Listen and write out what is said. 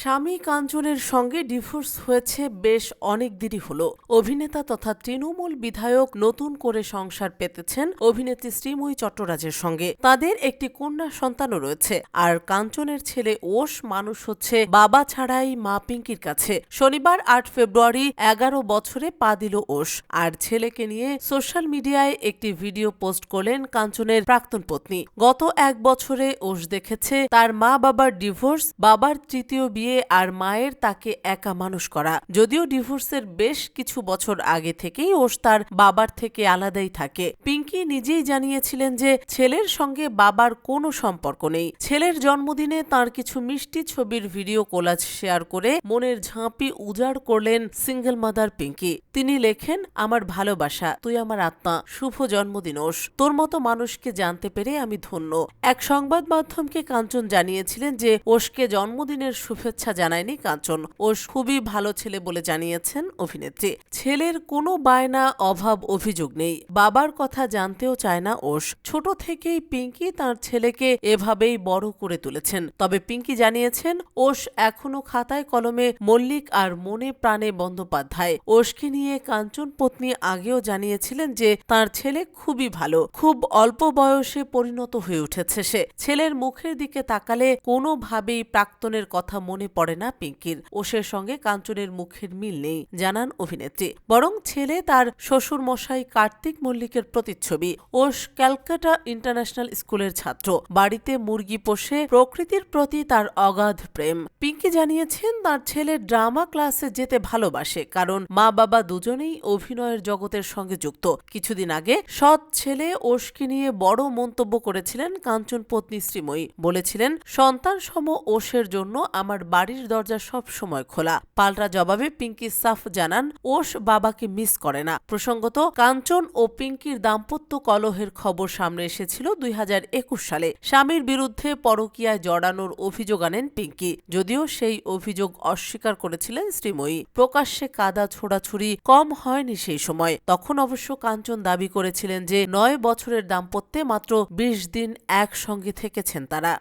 স্বামী কাঞ্চনের সঙ্গে ডিভোর্স হয়েছে বেশ অনেক দিনই হলো। অভিনেতা তথা তৃণমূল বিধায়ক নতুন করে সংসার পেতেছেন অভিনেত্রী শ্রীময়ী চট্টরাজের সঙ্গে। তাদের একটি কন্যা সন্তানও রয়েছে। আর কাঞ্চনের ছেলে ওষ মানুষ হচ্ছে বাবা ছাড়াই মা পিঙ্কির কাছে। শনিবার আট ফেব্রুয়ারি এগারো বছরে পা দিল ওষ আর ছেলেকে নিয়ে সোশ্যাল মিডিয়ায় একটি ভিডিও পোস্ট করলেন কাঞ্চনের প্রাক্তন পত্নী। গত এক বছরে ওষ দেখেছে তার মা বাবার ডিভোর্স, বাবার তৃতীয় বিয়ে আর মায়ের তাকে একা মানুষ করা। যদিও ডিভোর্সের বেশ কিছু বছর আগে থেকেই ওষ তার বাবার থেকে আলাদাই থাকে। পিঙ্কি নিজেই জানিয়েছিলেন যে ছেলের সঙ্গে বাবার কোনো সম্পর্ক নেই। ছেলের জন্মদিনে তার কিছু মিষ্টি ছবির ভিডিও কোলাজ শেয়ার করে মনের ঝাঁপি উজাড় করলেন সিঙ্গেল মাদার পিঙ্কি। তিনি লেখেন, আমার ভালোবাসা, তুই আমার আত্মা, শুভ জন্মদিন ওস তোর মতো মানুষকে জানতে পেরে আমি ধন্য। এক সংবাদ মাধ্যমকে কাঞ্চন জানিয়েছিলেন যে ওষকে জন্মদিনের শুভেচ্ছা জানায়নি কাঞ্চন ওষ খুবই ভালো ছেলে বলে জানিয়েছেন অভিনেত্রী। ছেলের কোনো বায়না, অভাব, অভিযোগ নেই। বাবার কথা জানতেও চায় না ওষ। ছোট থেকেই পিঙ্কি তার ছেলেকে এভাবেই বড় করে তুলেছেন। তবে পিঙ্কি জানিয়েছেন, ওষ এখনও খাতায় কলমে মল্লিক আর মনে প্রাণে বন্দ্যোপাধ্যায়। ওষকে নিয়ে কাঞ্চন পত্নী আগেও জানিয়েছিলেন যে তার ছেলে খুবই ভালো। খুব অল্প বয়সে পরিণত হয়ে উঠেছে সে। ছেলের মুখের দিকে তাকালে কোনোভাবেই প্রাক্তনের কথা মনে পড়ে না পিঙ্কির। ওষের সঙ্গে কাঞ্চনের মুখের মিল নেই, জানান অভিনেত্রী। বরং ছেলে তার শ্বশুর মশাই কার্তিক মল্লিকের প্রতিচ্ছবি। ওষ ক্যালকাটা ইন্টারন্যাশনাল স্কুলের ছাত্র। বাড়িতে মুরগি পোষে প্রকৃতির প্রতি তার অগাধ প্রেম। পিঙ্কি জানিয়েছেন, তার ছেলে ড্রামা ক্লাসে যেতে ভালোবাসে, কারণ মা বাবা দুজনেই অভিনয়ের জগতের সঙ্গে যুক্ত। কিছুদিন আগে সৎ ছেলে ওষকে নিয়ে বড় মন্তব্য করেছিলেন কাঞ্চন পত্নী শ্রীময়ী। বলেছিলেন, সন্তান সম ওষের জন্য আমার বাড়ির দরজা সব সময় খোলা। পাল্টা জবাবে পিঙ্কি সাফ জানান ওষ বাবাকে মিস করে না। প্রসঙ্গত, কাঞ্চন ও পিঙ্কির দাম্পত্য কলহের খবর সামনে এসেছিল দুই হাজার একুশ সালে। স্বামীর বিরুদ্ধে পরকীয়ায় জড়ানোর অভিযোগ আনেন পিঙ্কি, যদিও সেই অভিযোগ অস্বীকার করেছিলেন শ্রীময়ী। প্রকাশ্যে কাদা ছোড়াছুরি কম হয়নি সেই সময়। তখন অবশ্য কাঞ্চন দাবি করেছিলেন যে, নয় বছরের দাম্পত্যে মাত্র বিশ দিন একসঙ্গে থেকেছেন তারা।